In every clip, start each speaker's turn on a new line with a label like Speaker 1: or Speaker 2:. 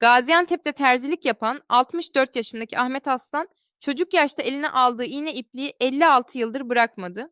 Speaker 1: Gaziantep'te terzilik yapan 64 yaşındaki Ahmet Aslan, çocuk yaşta eline aldığı iğne ipliği 56 yıldır bırakmadı.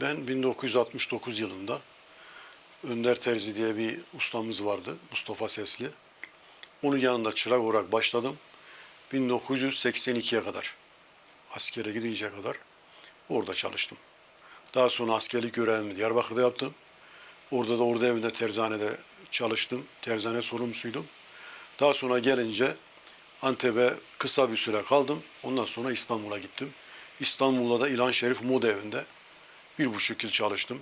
Speaker 2: Ben 1969 yılında Önder Terzi diye bir ustamız vardı, Mustafa Sesli. Onun yanında çırak olarak başladım. 1982'ye kadar, askere gidince kadar orada çalıştım. Daha sonra askerlik görevimi Diyarbakır'da yaptım. Orada da orada evinde terzanede çalıştım. Terzane sorumlusuydum. Daha sonra gelince Antep'e kısa bir süre kaldım. Ondan sonra İstanbul'a gittim. İstanbul'da da İlhan Şerif Moda Evi'nde bir buçuk yıl çalıştım.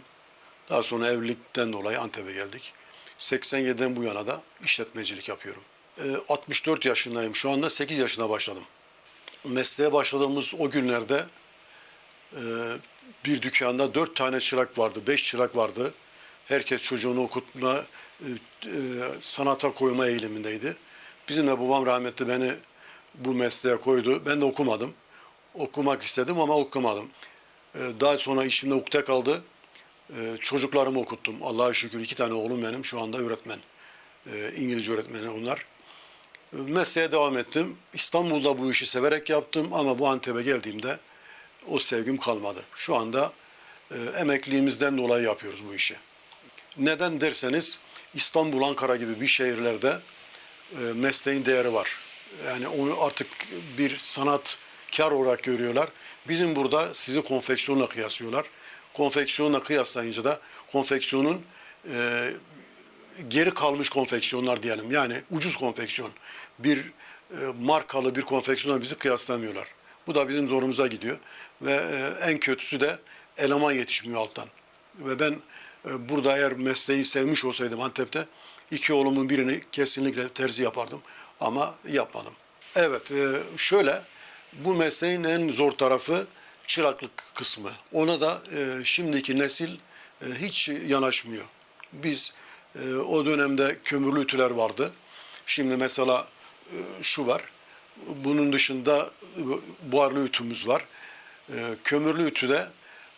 Speaker 2: Daha sonra evlilikten dolayı Antep'e geldik. 87'den bu yana da işletmecilik yapıyorum. Ee, 64 yaşındayım. Şu anda 8 yaşına başladım. Mesleğe başladığımız o günlerde e, bir dükkanda 4 tane çırak vardı, 5 çırak vardı. Herkes çocuğunu okutma, e, e, sanata koyma eğilimindeydi. Bizim de babam rahmetli beni bu mesleğe koydu. Ben de okumadım. Okumak istedim ama okumadım. Ee, Daha sonra içimde ukde kaldı. Ee, Çocuklarımı okuttum. Allah'a şükür iki tane oğlum benim şu anda öğretmen. Ee, İngilizce öğretmeni onlar. Mesleğe devam ettim. İstanbul'da bu işi severek yaptım ama bu Antep'e geldiğimde o sevgim kalmadı. Şu anda e, emekliliğimizden dolayı yapıyoruz bu işi. Neden derseniz İstanbul, Ankara gibi bir şehirlerde e, mesleğin değeri var. Yani onu artık bir sanatkar olarak görüyorlar. Bizim burada sizi konfeksiyonla kıyaslıyorlar. konfeksiyonla kıyaslayınca da konfeksiyonun e, geri kalmış konfeksiyonlar diyelim. Yani ucuz konfeksiyon. Bir e, markalı bir konfeksiyonla bizi kıyaslamıyorlar. Bu da bizim zorumuza gidiyor. Ve e, en kötüsü de eleman yetişmiyor alttan. Ve ben e, burada eğer mesleği sevmiş olsaydım Antep'te iki oğlumun birini kesinlikle terzi yapardım. Ama yapmadım. Evet e, şöyle bu mesleğin en zor tarafı çıraklık kısmı. Ona da e, şimdiki nesil e, hiç yanaşmıyor. Biz e, o dönemde kömürlü ütüler vardı. Şimdi mesela e, şu var. Bunun dışında e, buharlı ütümüz var. E, kömürlü ütüde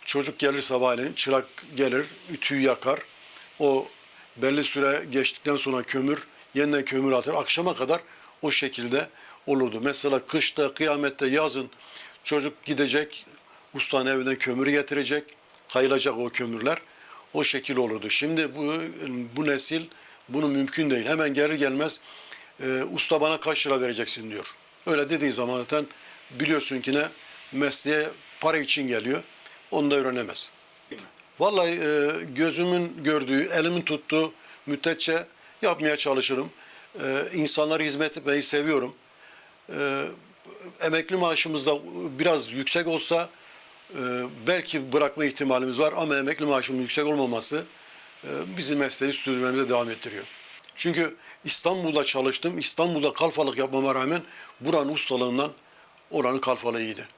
Speaker 2: çocuk gelir sabahleyin, çırak gelir, ütüyü yakar. O belli süre geçtikten sonra kömür, yeniden kömür atar. Akşama kadar o şekilde olurdu. Mesela kışta, kıyamette, yazın çocuk gidecek, ustanın evine kömür getirecek, kayılacak o kömürler. O şekil olurdu. Şimdi bu bu nesil bunu mümkün değil. Hemen gelir gelmez e, usta bana kaç lira vereceksin diyor. Öyle dediği zaman zaten biliyorsun ki ne mesleğe para için geliyor. Onu da öğrenemez. Vallahi e, gözümün gördüğü, elimin tuttuğu müddetçe yapmaya çalışırım. E, insanlara hizmet etmeyi seviyorum. E, emekli maaşımız da biraz yüksek olsa e, belki bırakma ihtimalimiz var ama emekli maaşımın yüksek olmaması e, bizim mesleği sürdürmemize devam ettiriyor. Çünkü İstanbul'da çalıştım. İstanbul'da kalfalık yapmama rağmen buranın ustalığından oranın kalfalığı iyiydi.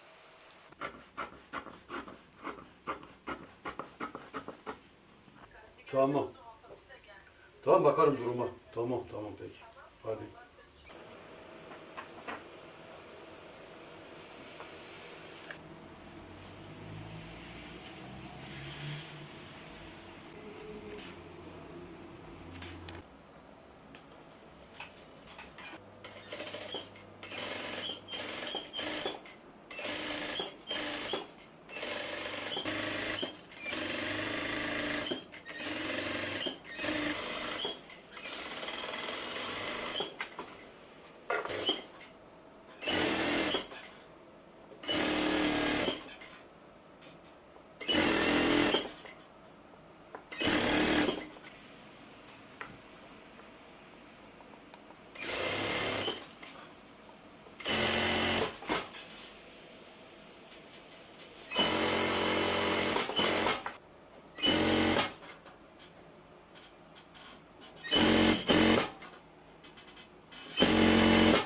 Speaker 2: Tamam. Tamam bakarım duruma. Tamam tamam peki. Hadi.